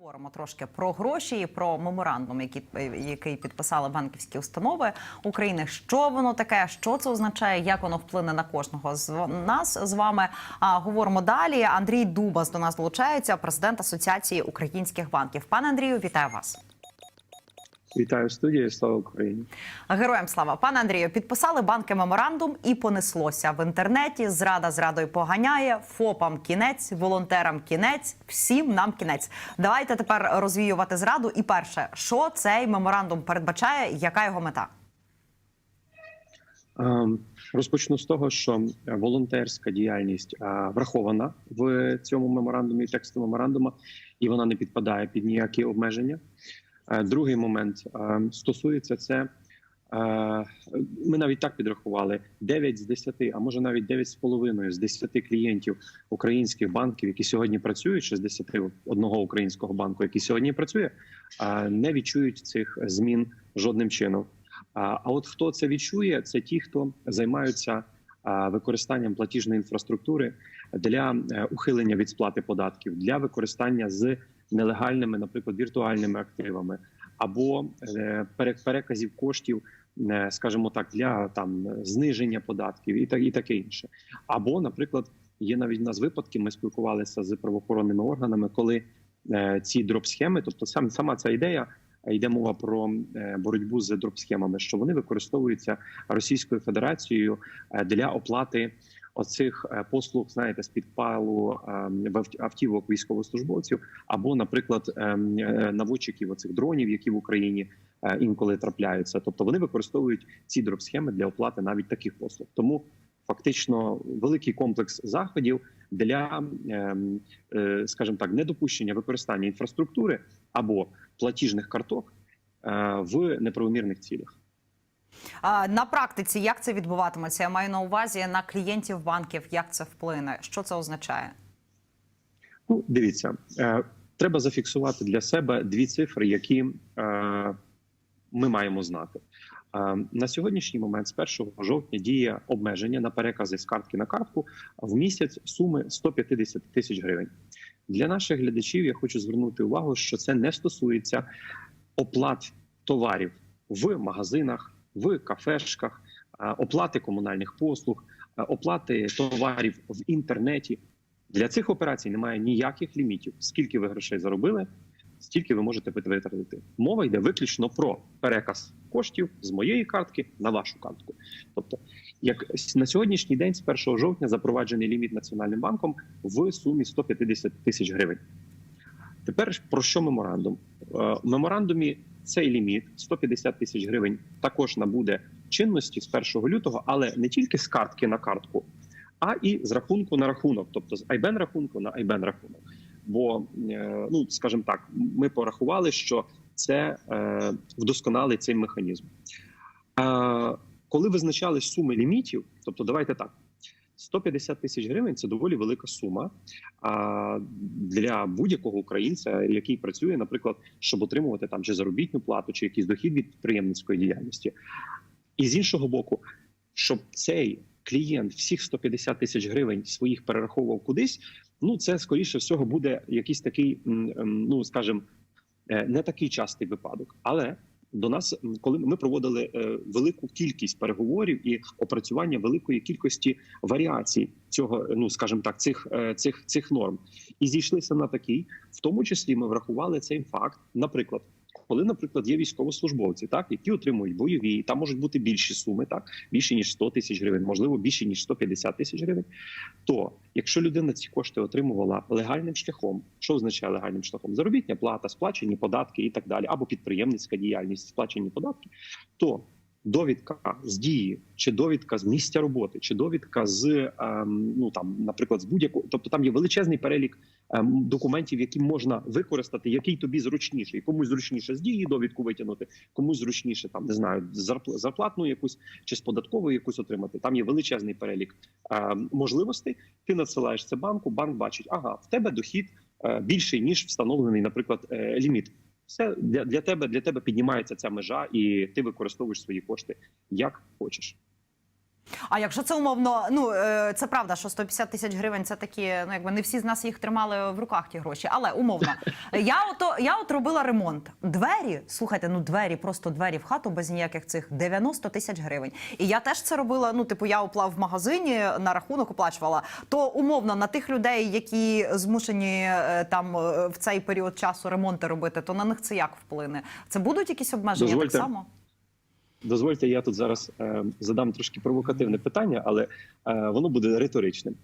Говоримо трошки про гроші і про меморандум, який, який підписали банківські установи України. Що воно таке, що це означає, як воно вплине на кожного з нас з вами. А говоримо далі. Андрій Дубас до нас долучається, президент Асоціації українських банків. Пане Андрію, вітаю вас. Вітаю студії. Слава Україні. Героям слава пане Андрію. Підписали банки меморандум і понеслося в інтернеті. Зрада зрадою поганяє. ФОПам кінець, волонтерам кінець, всім нам кінець. Давайте тепер розвіювати зраду. І перше, що цей меморандум передбачає, яка його мета? Ем, Розпочну з того, що волонтерська діяльність е, врахована в цьому меморандумі, тексті меморандуму, і вона не підпадає під ніякі обмеження. Е, Другий момент е, стосується це. е, Ми навіть так підрахували 9 з 10, а може навіть 9,5 з 10 клієнтів українських банків, які сьогодні працюють, чи з 10 одного українського банку, який сьогодні працює, не відчують цих змін жодним чином. А от хто це відчує, це ті, хто займаються використанням платіжної інфраструктури для ухилення від сплати податків, для використання з нелегальними, наприклад, віртуальними активами або е, переказів коштів, е, скажімо так, для там зниження податків і так і таке інше. Або, наприклад, є навіть у нас випадки. Ми спілкувалися з правоохоронними органами, коли е, ці дроп-схеми, тобто сам сама ця ідея. Йде мова про боротьбу з дроп-схемами, що вони використовуються Російською Федерацією для оплати оцих е, послуг, знаєте, з підпалу е, автівок військовослужбовців, або, наприклад, е, наводчиків оцих дронів, які в Україні інколи трапляються. Тобто вони використовують ці дроп-схеми для оплати навіть таких послуг. Тому фактично великий комплекс заходів для, скажімо так, недопущення використання інфраструктури або платіжних карток в неправомірних цілях. На практиці як це відбуватиметься? Я маю на увазі на клієнтів банків, як це вплине, що це означає? Ну, дивіться, е, треба зафіксувати для себе дві цифри, які е, ми маємо знати. Е, на сьогоднішній момент, з 1 жовтня, діє обмеження на перекази з картки на картку в місяць суми 150 тисяч гривень. Для наших глядачів я хочу звернути увагу, що це не стосується оплат товарів в магазинах, в кафешках, е, оплати комунальних послуг, е, оплати товарів в інтернеті. Для цих операцій немає ніяких лімітів. Скільки ви грошей заробили, стільки ви можете витратити. Мова йде виключно про переказ коштів з моєї картки на вашу картку. Тобто, як на сьогоднішній день, з 1 жовтня, запроваджений ліміт Національним банком в сумі 150 тисяч гривень. Тепер про що меморандум? Е, В меморандумі цей ліміт 150 тисяч гривень також набуде чинності з 1 лютого, але не тільки з картки на картку, а і з рахунку на рахунок, тобто з IBAN рахунку на IBAN рахунок. Бо е, ну скажімо так, ми порахували, що це е, вдосконалить цей механізм. Е, коли визначали суми лімітів, тобто давайте так. 150 тисяч гривень це доволі велика сума а, для будь-якого українця, який працює, наприклад, щоб отримувати там чи заробітну плату, чи якийсь дохід від підприємницької діяльності. І з іншого боку, щоб цей клієнт всіх 150 тисяч гривень своїх перераховував кудись, ну це скоріше всього буде якийсь такий, ну скажімо, е, не такий частий випадок. Але до нас, коли ми проводили е, велику кількість переговорів і опрацювання великої кількості варіацій цього, ну скажімо так, цих, е, цих, цих норм, і зійшлися на такий, в тому числі ми врахували цей факт, наприклад. Коли, наприклад, є військовослужбовці, так які отримують бойові, там можуть бути більші суми, так більше ніж 100 тисяч гривень, можливо, більше ніж 150 тисяч гривень. То якщо людина ці кошти отримувала легальним шляхом, що означає легальним шляхом? Заробітня плата, сплачені податки і так далі, або підприємницька діяльність, сплачені податки, то довідка з дії, чи довідка з місця роботи, чи довідка з ем, ну там, наприклад, з будь-якого, тобто там є величезний перелік ем, документів, які можна використати, який тобі зручніше, комусь зручніше з дії довідку витягнути, комусь зручніше там не знаю, зарпл- зарплатну якусь чи з податкової якусь отримати. Там є величезний перелік ем, можливостей. Ти надсилаєш це банку, банк бачить, ага, в тебе дохід е, більший ніж встановлений, наприклад, е, ліміт. Все для, для тебе для тебе піднімається ця межа, і ти використовуєш свої кошти як хочеш. А якщо це умовно, ну е, це правда, що 150 тисяч гривень це такі, ну якби не всі з нас їх тримали в руках ті гроші. Але умовно, я ото я от робила ремонт. Двері, слухайте, ну двері, просто двері в хату без ніяких цих 90 тисяч гривень. І я теж це робила. Ну, типу, я оплав в магазині на рахунок оплачувала. То умовно на тих людей, які змушені е, там е, в цей період часу ремонти робити, то на них це як вплине? Це будуть якісь обмеження Дозвольте. так само? Дозвольте, я тут зараз е, задам трошки провокативне питання, але е, воно буде риторичним.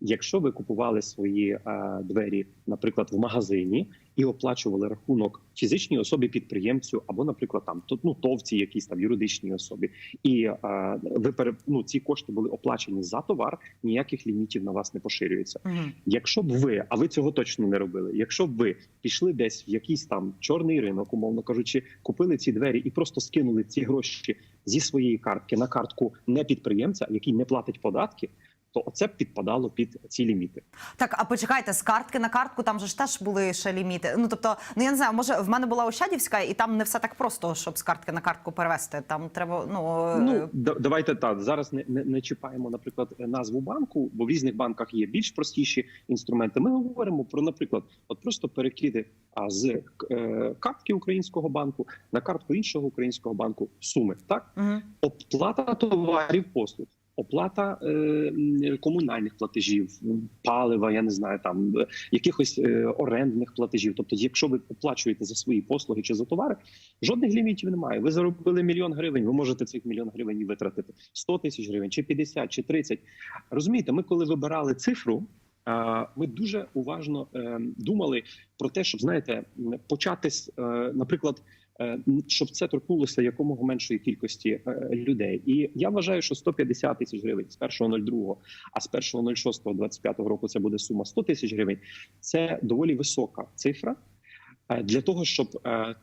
Якщо ви купували свої е, двері, наприклад, в магазині і оплачували рахунок фізичній особі підприємцю, або, наприклад, там ну, товці, якісь там юридичній особі, і е, ви пере, ну, ці кошти були оплачені за товар, ніяких лімітів на вас не поширюється. Угу. Якщо б ви, а ви цього точно не робили, якщо б ви пішли десь в якийсь там чорний ринок, умовно кажучи, купили ці двері і просто скинули ці гроші зі своєї картки на картку не підприємця, який не платить податки, то оце б підпадало під ці ліміти. Так, а почекайте, з картки на картку там же ж теж були ще ліміти. Ну тобто, ну я не знаю, може в мене була Ощадівська, і там не все так просто, щоб з картки на картку перевести. Там треба, ну, е, Ну да- давайте так зараз не, не, не чіпаємо, наприклад, назву банку, бо в різних банках є більш простіші інструменти. Ми говоримо про, наприклад, от просто перекиди а, з е, картки українського банку на картку іншого українського банку суми. Так Мгм. оплата товарів послуг. Оплата е, комунальних платежів, палива, я не знаю, там е, якихось е, орендних платежів. Тобто, якщо ви оплачуєте за свої послуги чи за товари, жодних лімітів немає. Ви заробили мільйон гривень, ви можете цих мільйон гривень витратити 100 тисяч гривень, чи 50, чи 30. Розумієте, ми коли вибирали цифру. Ми дуже уважно е, думали про те, щоб знаєте, м, почати з, е, наприклад, щоб це торкнулося якомога меншої кількості е, людей. І я вважаю, що 150 тисяч гривень з 1.02, а з 1.06.25 року це буде сума 100 тисяч гривень. Це доволі висока цифра е, для того, щоб е,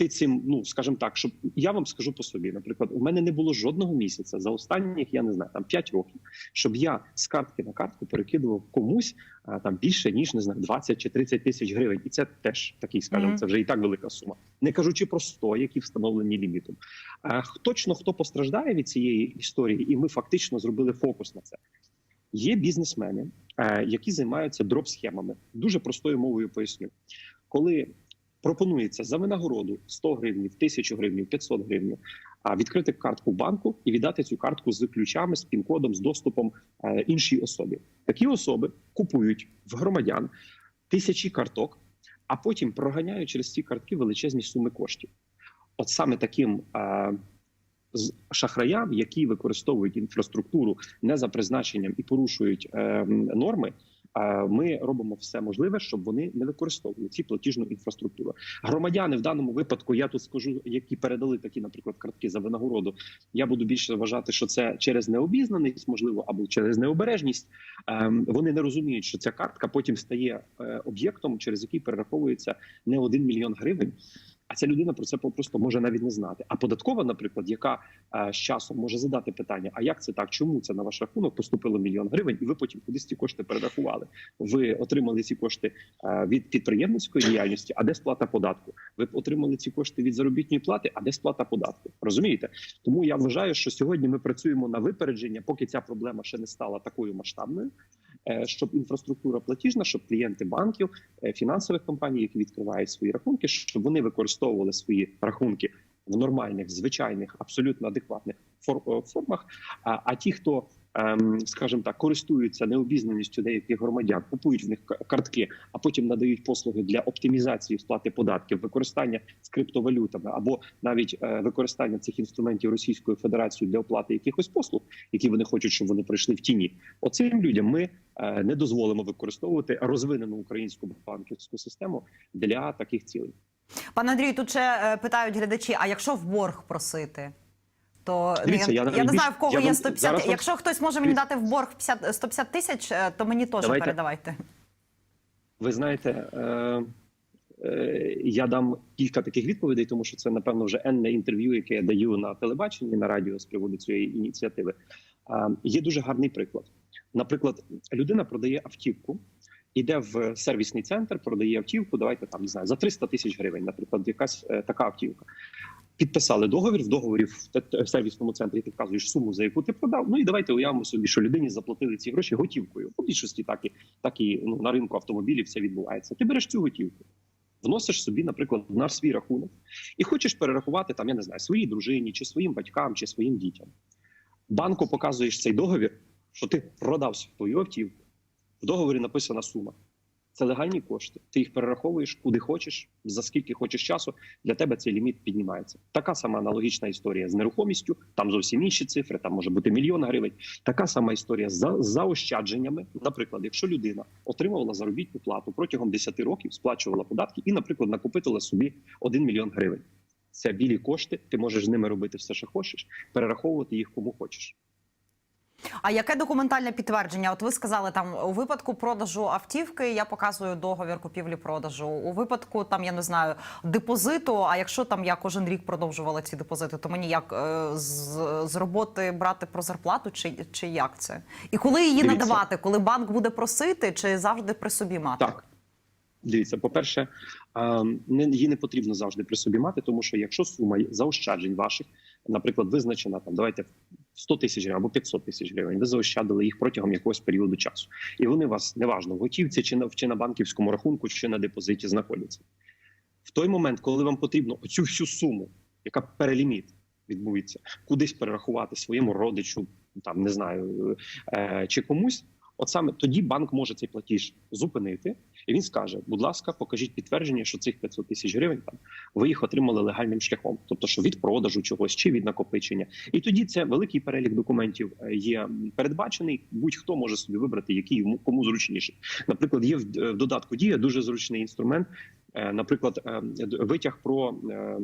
ти цим, ну скажімо так, щоб я вам скажу по собі. Наприклад, у мене не було жодного місяця за останніх, я не знаю, там 5 років, щоб я з картки на картку перекидував комусь е, там більше ніж не знаю, 20 чи 30 тисяч гривень, і це теж такий, скажімо, Мгм. це вже і так велика сума. Не кажучи про 100, які встановлені лімітом. Е, Точно хто постраждає від цієї історії, і ми фактично зробили фокус на це. Є бізнесмени, е, які займаються дроп-схемами. Дуже простою мовою поясню. Коли пропонується за винагороду 100 гривень, 1000 гривень, 500 гривень, а відкрити картку банку і віддати цю картку з ключами, з пін-кодом, з доступом е, іншій особі. Такі особи купують в громадян тисячі карток, а потім проганяють через ці картки величезні суми коштів. От саме таким е, шахраям, які використовують інфраструктуру не за призначенням і порушують е, норми. Ми робимо все можливе, щоб вони не використовували ці платіжну інфраструктуру. Громадяни в даному випадку, я тут скажу, які передали такі, наприклад, картки за винагороду. Я буду більше вважати, що це через необізнаність, можливо, або через необережність. Ем, Вони не розуміють, що ця картка потім стає е, об'єктом, через який перераховується не один мільйон гривень. А ця людина про це просто може навіть не знати. А податкова, наприклад, яка е, з часом може задати питання: а як це так? Чому це на ваш рахунок поступило мільйон гривень, і ви потім кудись ці кошти перерахували? Ви отримали ці кошти е, від підприємницької діяльності, а де сплата податку? Ви отримали ці кошти від заробітної плати, а де сплата податку? Розумієте? Тому я вважаю, що сьогодні ми працюємо на випередження, поки ця проблема ще не стала такою масштабною. Е, Щоб інфраструктура платіжна, щоб клієнти банків, е, фінансових компаній, які відкривають свої рахунки, щоб вони використовували свої рахунки в нормальних, звичайних, абсолютно адекватних е, формах. А, ті, хто скажімо так, користуються необізнаністю деяких громадян, купують в них картки, а потім надають послуги для оптимізації сплати податків, використання з криптовалютами або навіть е, використання цих інструментів Російською Федерацією для оплати якихось послуг, які вони хочуть, щоб вони прийшли в тіні. Оцим людям ми е, не дозволимо використовувати розвинену українську банківську систему для таких цілей. Пане Андрію, тут ще е, питають глядачі: а якщо в борг просити? То ну, Дивіться, я, я я, не знаю, в кого я є вам 150. зараз Якщо хтось може мені дати в борг 50, 150 тисяч, е, то мені теж Давайте. передавайте. Ви знаєте, е, е, я дам кілька таких відповідей, тому що це напевно вже енне інтерв'ю, яке я даю на телебаченні на радіо з приводу цієї ініціативи. Е, є дуже гарний приклад. Наприклад, людина продає автівку. Іде в сервісний центр, продає автівку. Давайте там не знаю за 300 тисяч гривень. Наприклад, якась е, така автівка. Підписали договір в договорі в сервісному центрі. Ти вказуєш суму, за яку ти продав. Ну і давайте уявимо собі, що людині заплатили ці гроші готівкою. По більшості так і так і ну, на ринку автомобілів все відбувається. Ти береш цю готівку, вносиш собі, наприклад, на свій рахунок, і хочеш перерахувати там, я не знаю, своїй дружині, чи своїм батькам, чи своїм дітям. Банку показуєш цей договір, що ти продав свою автівку. В договорі написана сума. Це легальні кошти. Ти їх перераховуєш куди хочеш, за скільки хочеш часу. Для тебе цей ліміт піднімається. Така сама аналогічна історія з нерухомістю. Там зовсім інші цифри. Там може бути мільйон гривень. Така сама історія з заощадженнями. Наприклад, якщо людина отримувала заробітну плату протягом 10 років, сплачувала податки і, наприклад, накопитила собі 1 мільйон гривень. Це білі кошти. Ти можеш з ними робити все, що хочеш, перераховувати їх кому хочеш. А яке документальне підтвердження? От ви сказали там у випадку продажу автівки, я показую договір купівлі-продажу. У випадку там я не знаю депозиту. А якщо там я кожен рік продовжувала ці депозити, то мені як е, з, з роботи брати про зарплату, чи, чи як це? І коли її Дивіться. надавати, коли банк буде просити, чи завжди при собі мати? Так. Дивіться, по-перше, е, не- її не потрібно завжди при собі мати, тому що якщо сума заощаджень ваших, наприклад, визначена там, давайте 100 тисяч гривень або 500 тисяч гривень, ви заощадили їх протягом якогось періоду часу, і вони у вас неважно в готівці, чи на чи на банківському рахунку, чи на депозиті знаходяться. В той момент, коли вам потрібно оцю всю суму, яка переліміт відбувається, кудись перерахувати своєму родичу, там не знаю, е, чи комусь. От саме тоді банк може цей платіж зупинити, і він скаже: будь ласка, покажіть підтвердження, що цих 500 тисяч гривень там ви їх отримали легальним шляхом, тобто що від продажу чогось чи від накопичення. І тоді це великий перелік документів е, є передбачений. Будь-хто може собі вибрати, який йому кому зручніше. Наприклад, є в в додатку дія дуже зручний інструмент. Е, Наприклад, е, витяг про е,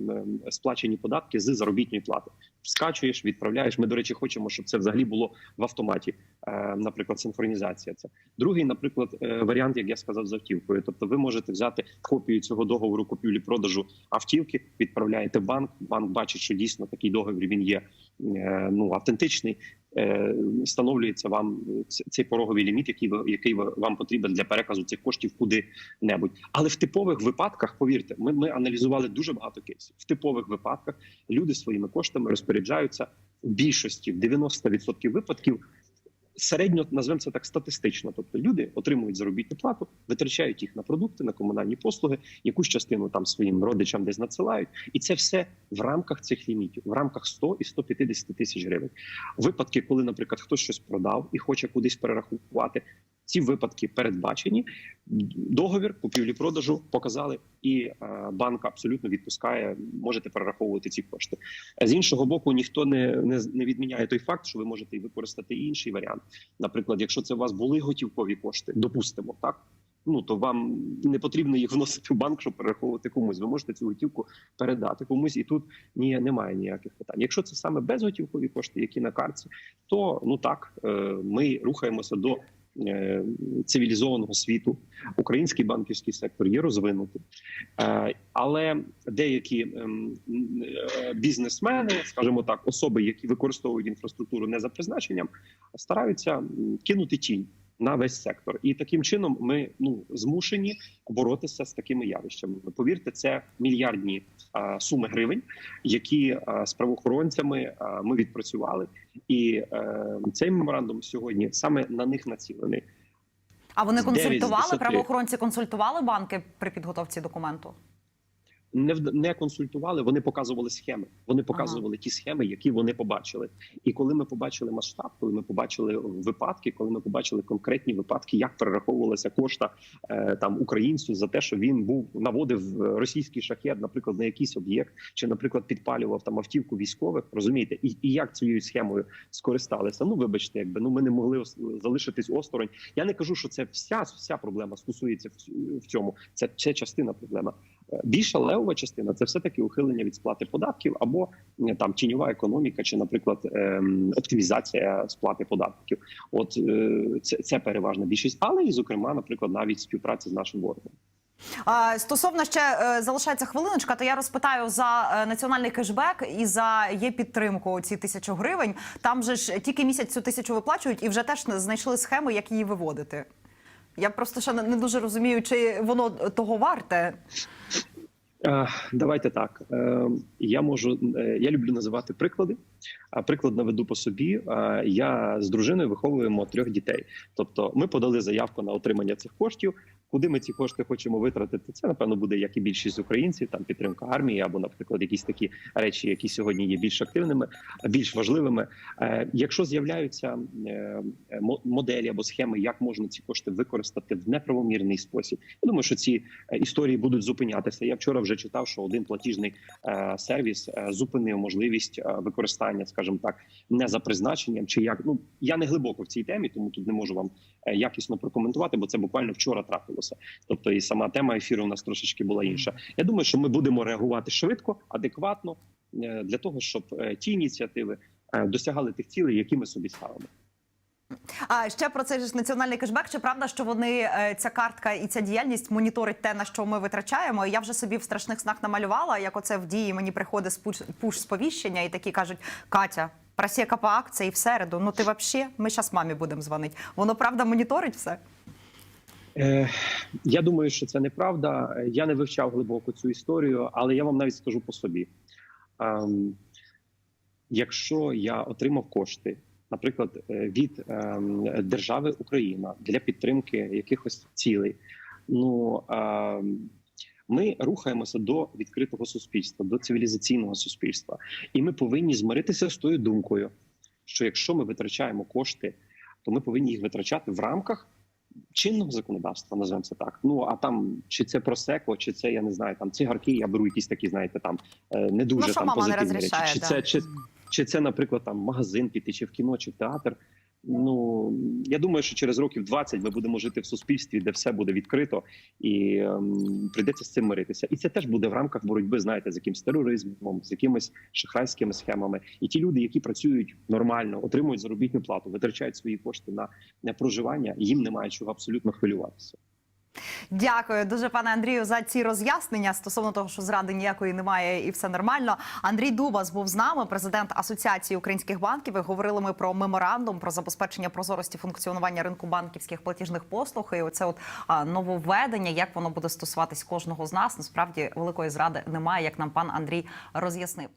сплачені податки з заробітної плати. Скачуєш, відправляєш. Ми, до речі, хочемо, щоб це взагалі було в автоматі. Е, Наприклад, синхронізація. Це другий, наприклад, е, варіант, як я сказав, з автівкою. Тобто, ви можете взяти копію цього договору купівлі-продажу автівки, відправляєте в банк. Банк бачить, що дійсно такий договір він є ну автентичний. Е, Встановлюється вам цей пороговий ліміт, який ви який вам потрібен для переказу цих коштів куди-небудь. Але в типових випадках, повірте, ми, ми аналізували дуже багато кейсів. В типових випадках люди своїми коштами розпоряджаються в більшості в 90% випадків. Середньо назвемо це так статистично. Тобто люди отримують заробітну плату, витрачають їх на продукти, на комунальні послуги, якусь частину там своїм родичам десь надсилають, і це все в рамках цих лімітів, в рамках 100 і 150 тисяч гривень. Випадки, коли, наприклад, хтось щось продав і хоче кудись перерахувати. Ці випадки передбачені. Договір купівлі-продажу показали, і е, банк абсолютно відпускає. Можете перераховувати ці кошти. З іншого боку, ніхто не, не, не відміняє той факт, що ви можете використати інший варіант. Наприклад, якщо це у вас були готівкові кошти, допустимо, так. Ну то вам не потрібно їх вносити в банк, щоб перераховувати комусь. Ви можете цю готівку передати комусь, і тут ні, немає ніяких питань. Якщо це саме безготівкові кошти, які на картці, то ну так е, ми рухаємося до цивілізованого світу. Український банківський сектор є розвинутий, Е, але деякі ем, е, бізнесмени, скажімо так, особи, які використовують інфраструктуру не за призначенням, стараються кинути тінь. На весь сектор, і таким чином ми ну змушені боротися з такими явищами. Повірте, це мільярдні а, суми гривень, які а, з правоохоронцями а, ми відпрацювали, і е, цей меморандум сьогодні саме на них націлений. А вони консультували правоохоронці, консультували банки при підготовці документу? Не не консультували, вони показували схеми. Вони показували ті схеми, які вони побачили. І коли ми побачили масштаб, коли ми побачили випадки, коли ми побачили конкретні випадки, як перераховувалася кошта е, там українцю за те, що він був наводив е, російський шахет, наприклад, на якийсь об'єкт, чи, наприклад, підпалював там автівку військових, розумієте, і, і як цією схемою скористалися. Ну, вибачте, якби ну ми не могли залишитись осторонь. Я не кажу, що це вся вся проблема стосується в, в цьому. Це, це частина проблема. Більша левова частина це все таки ухилення від сплати податків або там тіньова економіка, чи, наприклад, ем, оптимізація сплати податків. От е, це, це переважна більшість, але і зокрема, наприклад, навіть співпраця з нашим ворогом. Стосовно ще е, залишається хвилиночка, то я розпитаю за е, національний кешбек і за є підтримку ці тисячу гривень. Там же ж тільки місяць цю тисячу виплачують, і вже теж знайшли схеми, як її виводити. Я просто ще не дуже розумію, чи воно того варте. Е, Давайте так. Е, Я можу е, я люблю називати приклади. А приклад наведу по собі. Я з дружиною виховуємо трьох дітей. Тобто, ми подали заявку на отримання цих коштів. Куди ми ці кошти хочемо витратити? Це напевно буде як і більшість українців, там підтримка армії або, наприклад, якісь такі речі, які сьогодні є більш активними, більш важливими. Е, Якщо з'являються е, моделі або схеми, як можна ці кошти використати в неправомірний спосіб, я думаю, що ці е, історії будуть зупинятися. Я вчора вже читав, що один платіжний сервіс зупинив можливість е, використання, скажімо так, не за призначенням, чи як ну я не глибоко в цій темі, тому тут не можу вам е, якісно прокоментувати, бо це буквально вчора трапилося. Тобто, і сама тема ефіру у нас трошечки була інша. Я думаю, що ми будемо реагувати швидко, адекватно е, для того, щоб е, ті ініціативи досягали тих цілей, які ми собі ставимо. А ще про цей ж національний кешбек. Чи правда, що вони е, ця картка і ця діяльність моніторить те, на що ми витрачаємо? Я вже собі в страшних снах намалювала, як оце в дії мені приходить пуш сповіщення, і такі кажуть: Катя, просека по акції в середу. Ну ти вообще, ми зараз мамі будемо дзвонити. Воно правда моніторить все. Е, я думаю, що це неправда. Я не вивчав глибоко цю історію, але я вам навіть скажу по собі. Ем, якщо я отримав кошти, наприклад, е, від ем, держави Україна для підтримки якихось цілей, ну ем, ми рухаємося до відкритого суспільства, до цивілізаційного суспільства, і ми повинні змиритися з тою думкою, що якщо ми витрачаємо кошти, то ми повинні їх витрачати в рамках чинного законодавства, називаємо це так. Ну а там чи це просеко, чи це я не знаю, там цигарки. Я беру якісь такі, знаєте, там е, не дуже Ну, там позитивні речі. Чи да. це чи, чи це, наприклад, там магазин піти, чи в кіно, чи в театр. Ну я думаю, що через років 20 ми будемо жити в суспільстві, де все буде відкрито, і ем, прийдеться з цим миритися. І це теж буде в рамках боротьби, знаєте, з якимсь тероризмом, з якимись шахрайськими схемами. І ті люди, які працюють нормально, отримують заробітну плату, витрачають свої кошти на проживання, їм немає чого абсолютно хвилюватися. Дякую дуже, пане Андрію, за ці роз'яснення стосовно того, що зради ніякої немає і все нормально. Андрій Дубас був з нами, президент Асоціації українських банків. І говорили ми про меморандум про забезпечення прозорості функціонування ринку банківських платіжних послуг. І оце от нововведення, як воно буде стосуватись кожного з нас. Насправді великої зради немає, як нам пан Андрій роз'яснив.